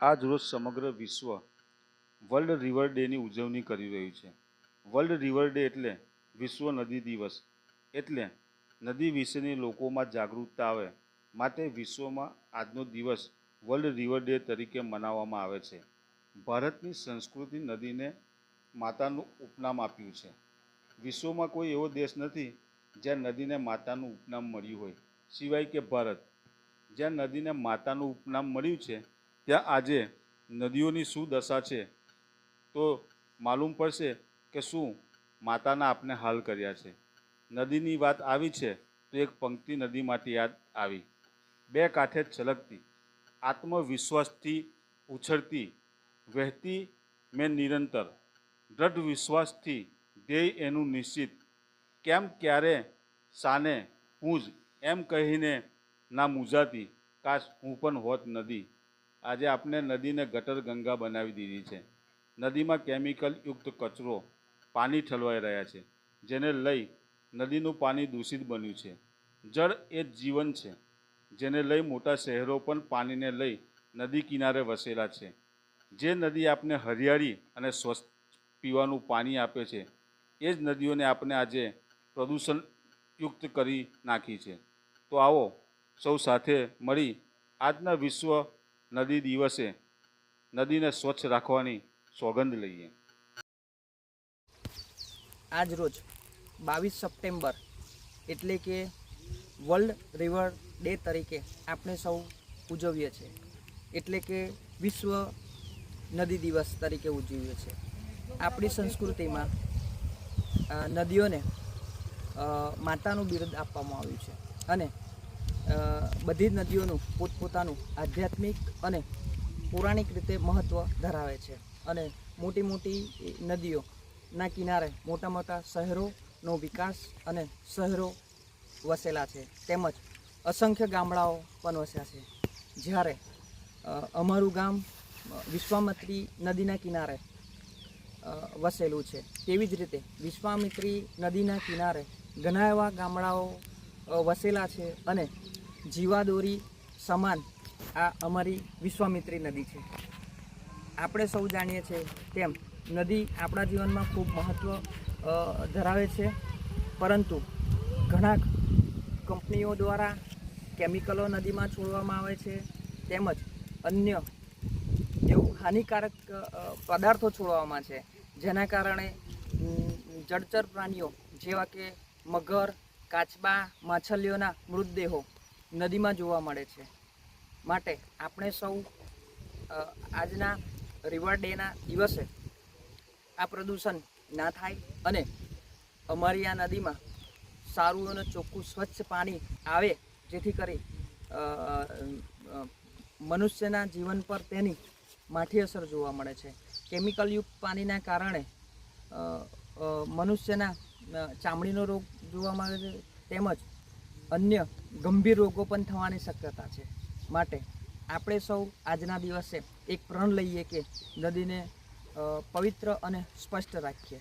આજ રોજ સમગ્ર વિશ્વ વર્લ્ડ રિવર ડેની ઉજવણી કરી રહ્યું છે. વર્લ્ડ રિવર ડે એટલે વિશ્વ નદી દિવસ. એટલે નદી વિશેની લોકોમાં જાગૃતતા આવે માટે વિશ્વમાં આજનો દિવસ વર્લ્ડ રિવર ડે તરીકે મનાવવામાં આવે છે. ભારતની સંસ્કૃતિ નદીને માતાનું ઉપનામ આપ્યું છે. વિશ્વમાં કોઈ એવો દેશ નથી જ્યાં નદીને માતાનું ઉપનામ મળ્યું હોય. સિવાય કે ભારત. જ્યાં નદીને માતાનું ઉપનામ મળ્યું છે ત્યાં આજે નદીઓની શું દશા છે. તો માલુમ પડશે કે શું માતાના આપને હાલ કર્યા છે. નદીની વાત આવી છે તો એક પંક્તિ નદી માટે યાદ આવી. બે કાંઠે છલકતી, આત્મવિશ્વાસથી ઉછળતી, વહેતી મેં નિરંતર દ્રઢ વિશ્વાસથી ધ્યેય એનું નિશ્ચિત. કેમ ક્યારે સાને હું જ એમ કહીને ના મૂંઝાતી કાશ હું પણ હોત નદી. આજે આપણે નદીને ગટર ગંગા બનાવી દીધી છે. નદીમાં કેમિકલ યુક્ત કચરો પાણી ઠલવાઈ રહ્યા છે, જેને લઈ નદીનું પાણી દૂષિત બન્યું છે. જળ એ જીવન છે, જેને લઈ મોટા શહેરો પણ પાણીને લઈ નદી કિનારે વસેલા છે. જે નદી આપને હરિયાળી અને સ્વસ્થ પીવાનું પાણી આપે છે, એ જ નદીઓને આપણે આજે પ્રદૂષણયુક્ત કરી નાખી છે. તો આવો સૌ સાથે મળી આજના વિશ્વ નદી દિવસે નદીને સ્વચ્છ રાખવાની સોગંદ લઈએ. આજ રોજ બાવીસ સપ્ટેમ્બર એટલે કે વર્લ્ડ રિવર ડે તરીકે આપણે સૌ ઉજવીએ છીએ. એટલે કે વિશ્વ નદી દિવસ તરીકે ઉજવીએ છીએ. આપણી સંસ્કૃતિમાં નદીઓને માતાનું બિરુદ આપવામાં આવ્યું છે. અને બધી જ નદીઓનું પોતપોતાનું આધ્યાત્મિક અને પૌરાણિક રીતે મહત્ત્વ ધરાવે છે. અને મોટી મોટી નદીઓના કિનારે મોટા મોટા શહેરોનો વિકાસ અને શહેરો વસેલા છે. તેમજ અસંખ્ય ગામડાઓ પણ વસ્યા છે. જ્યારે અમારું ગામ વિશ્વામિત્રી નદીના કિનારે વસેલું છે. તેવી જ રીતે વિશ્વામિત્રી નદીના કિનારે ઘણા એવા ગામડાઓ વસેલા છે અને જીવાદોરી સમાન આ અમારી વિશ્વામિત્રી નદી છે. આપણે સૌ જાણીએ છીએ તેમ નદી આપણા જીવનમાં ખૂબ મહત્ત્વ ધરાવે છે. પરંતુ ઘણા કંપનીઓ દ્વારા કેમિકલો નદીમાં છોડવામાં આવે છે તેમજ અન્ય એવું હાનિકારક પદાર્થો છોડવામાં છે. જેના કારણે જળચર પ્રાણીઓ જેવા કે મગર કાચબા માછલીઓના મૃતદેહો નદીમાં જોવા મળે છે. માટે આપણે સૌ આજના રિવર ડેના દિવસે આ પ્રદૂષણ ના થાય અને અમારી આ નદીમાં સારું અને ચોખ્ખું સ્વચ્છ પાણી આવે જેથી કરી મનુષ્યના જીવન પર તેની માઠી અસર જોવા મળે છે. કેમિકલયુક્ત પાણીના કારણે મનુષ્યના ચામડીનો રોગ જોવા મળે છે, તેમજ અન્ય ગંભીર રોગો પણ થવાની શક્યતા છે. માટે આપણે સૌ આજના દિવસે એક પ્રણ લઈએ કે નદીને પવિત્ર અને સ્પષ્ટ રાખીએ.